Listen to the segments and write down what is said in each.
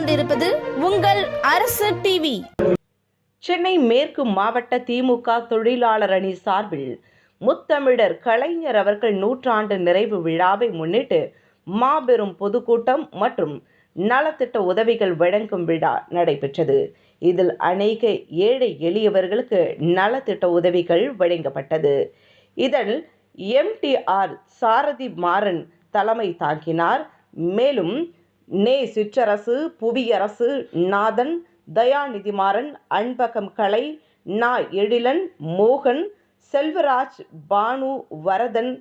உங்கள் அரசு டிவி சென்னை மேற்கு மாவட்ட திமுக தொழிலாளர் அணி சார்பில் முத்தமிழர் கலைஞர் அவர்கள் நூற்றாண்டு நிறைவு விழாவை முன்னிட்டு மாபெரும் பொதுக்கூட்டம் மற்றும் நலத்திட்ட உதவிகள் வழங்கும் விழா நடைபெற்றது. இதில் அநேக ஏழை எளியவர்களுக்கு நலத்திட்ட உதவிகள் வழங்கப்பட்டது. இதில் எம்டிஆர் சாரதி மாறன் தலைமை தாங்கினார். மேலும் நே சிற்றரசு புவியரசு நாதன் தயாநிதிமாறன் அன்பகம் கலை நா எழிலன் மோகன் செல்வராஜ் பானு வரதன்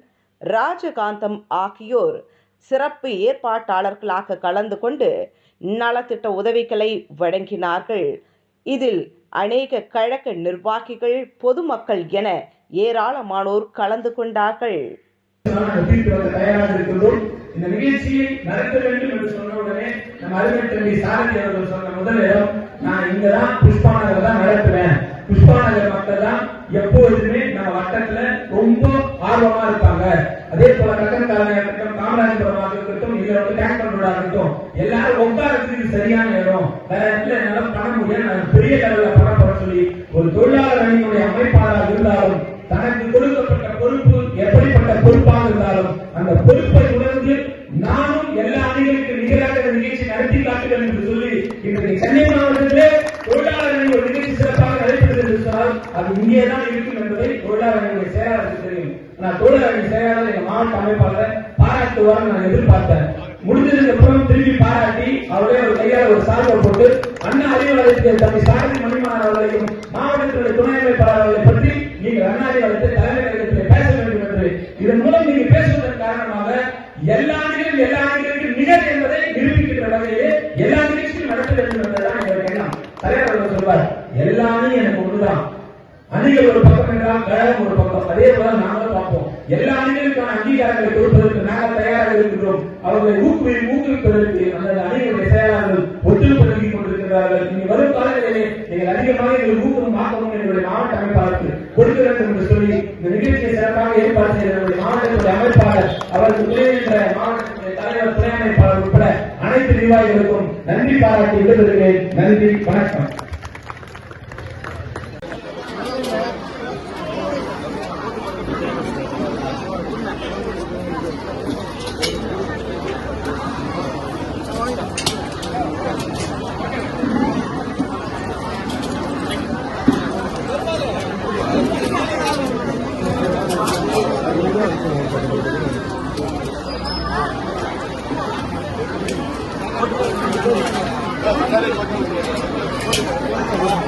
ராஜகாந்தம் ஆகியோர் சிறப்பு ஏற்பாட்டாளர்களாக கலந்து கொண்டு நலத்திட்ட உதவிகளை வழங்கினார்கள். இதில் அநேக கழக நிர்வாகிகள் பொதுமக்கள் என ஏராளமானோர் கலந்து கொண்டார்கள். தயாராக இந்த நிகழ்ச்சியை நடத்த வேண்டும் என்று சொன்ன உடனே நம்ம அருமை தம்பி சாரதி அவர்கள் சொன்ன முதல் நான் இங்கதான் புஷ்பா நகர் தான் நடத்துவேன் புஷ்பா நகர் மக்கள் தான் நம்ம வட்டத்துல ரொம்ப ஆர்வமா இருப்பாங்க. அதே போல கக்கன்காரனாக இருக்கட்டும் காமராஜபுரமாக இருக்கட்டும் இதுல வந்து டேங்க் இருக்கட்டும் எல்லாரும் உட்காரத்துக்கு சரியான இடம். வேற இடத்துல என்னால பண்ண முடியாது. பெரிய லெவல்ல நிகழ்ச்சி நடத்தி காட்டுவேன் என்று சொல்லி இன்றைக்கு சென்னை மாவட்டத்திலே தொழிலாளர்கள் ஒரு நிகழ்ச்சி சிறப்பாக நடைபெறுது என்று சொன்னால் அது இங்கே தான் இருக்கும் என்பதை தொழிலாளர்களுடைய அணியுடைய செயலாளருக்கு தெரியும். நான் தொழிலாளர்கள் செயலாளர் எங்க மாவட்ட அமைப்பாளரை பாராட்டுவார் நான் எதிர்பார்த்தேன். முடிஞ்சதுக்கு அப்புறம் திரும்பி பாராட்டி அவரே ஒரு கையால ஒரு சார்பை போட்டு அண்ணா அறிவாலயத்தில் தம்பி சாரதி மணிமாறன் அவர்களையும் எல்லா நிகழ்ச்சியும் நடத்த வேண்டும் என்பதுதான் எங்களுக்கு எண்ணம். தலைவர் அவர்கள் சொல்வார் எல்லாமே எனக்கு ஒன்றுதான் அணிகள் ஒரு பக்கம் என்றால் கழகம் ஒரு பக்கம். அதே போல நாங்களும் பார்ப்போம். எல்லா அணிகளுக்கான அங்கீகாரங்களை கொடுப்பதற்கு நாங்கள் தயாராக இருக்கிறோம் அவர்களை ஊக்குவி ஊக்குவிப்பதற்கு அந்த அணிகளுடைய செயலாளர்கள் ஒத்துழைப்பு நல்கிக் கொண்டிருக்கிறார்கள் இனி வரும் காலங்களிலே நீங்கள் அதிகமாக எங்கள் ஊக்கம் ஆக்கணும் என்னுடைய மாவட்ட அமைப்பாளருக்கு கொடுக்க வேண்டும் என்று சொல்லி இந்த நிகழ்ச்சியை சிறப்பாக ஏற்பாடு செய்த மாவட்டத்துடைய அமைப்பாளர் அவருக்கு துணை என்ற மாவட்டத்துடைய தலைவர் துணை அமைப்பாளர் உட்பட தெளிவாக இருக்கும். நன்றி பாராட்டி விடுதலுகிறேன் நன்றி வணக்கம்.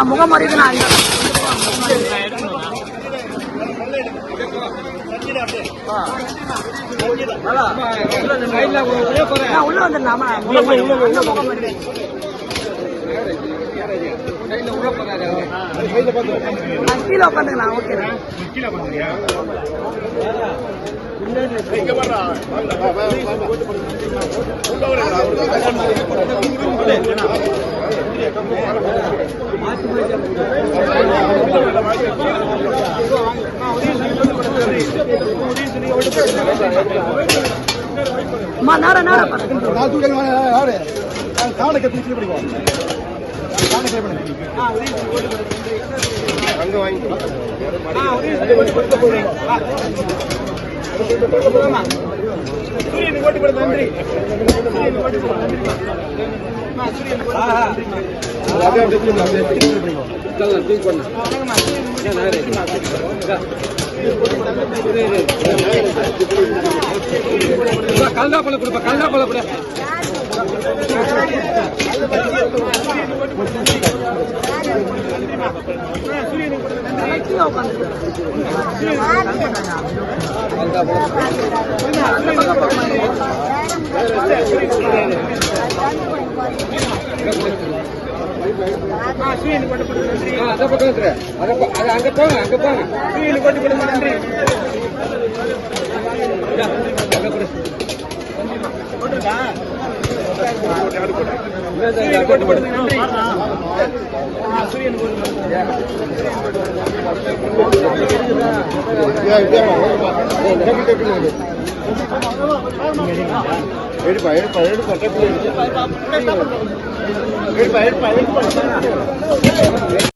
நான் முகம் அறிவினா நான் உள்ள வந்துடலாமா முகம் அறிவு. அண்ணா முகம் அறிவு. நான் கீழே உட்காந்துக்கலாம் ஓகே அம்மா நாட நாட நான் தூக்கி யாரு நான் காவலை கத்தி கிளி படிப்போம் காவலை கிளி பண்ணி கல்லாப்பழ கொடுப்பா கல்லாப்பழ கூட கீழே உட்காந்துருக்காங்க அத பக்கத்துல அத அது அங்க போங்க. நன்றி எடுப்பா எடுப்பா எடுப்பா டக்குனு எடுப்பா. எடுப்பா எடுப்பா எடுப்பா.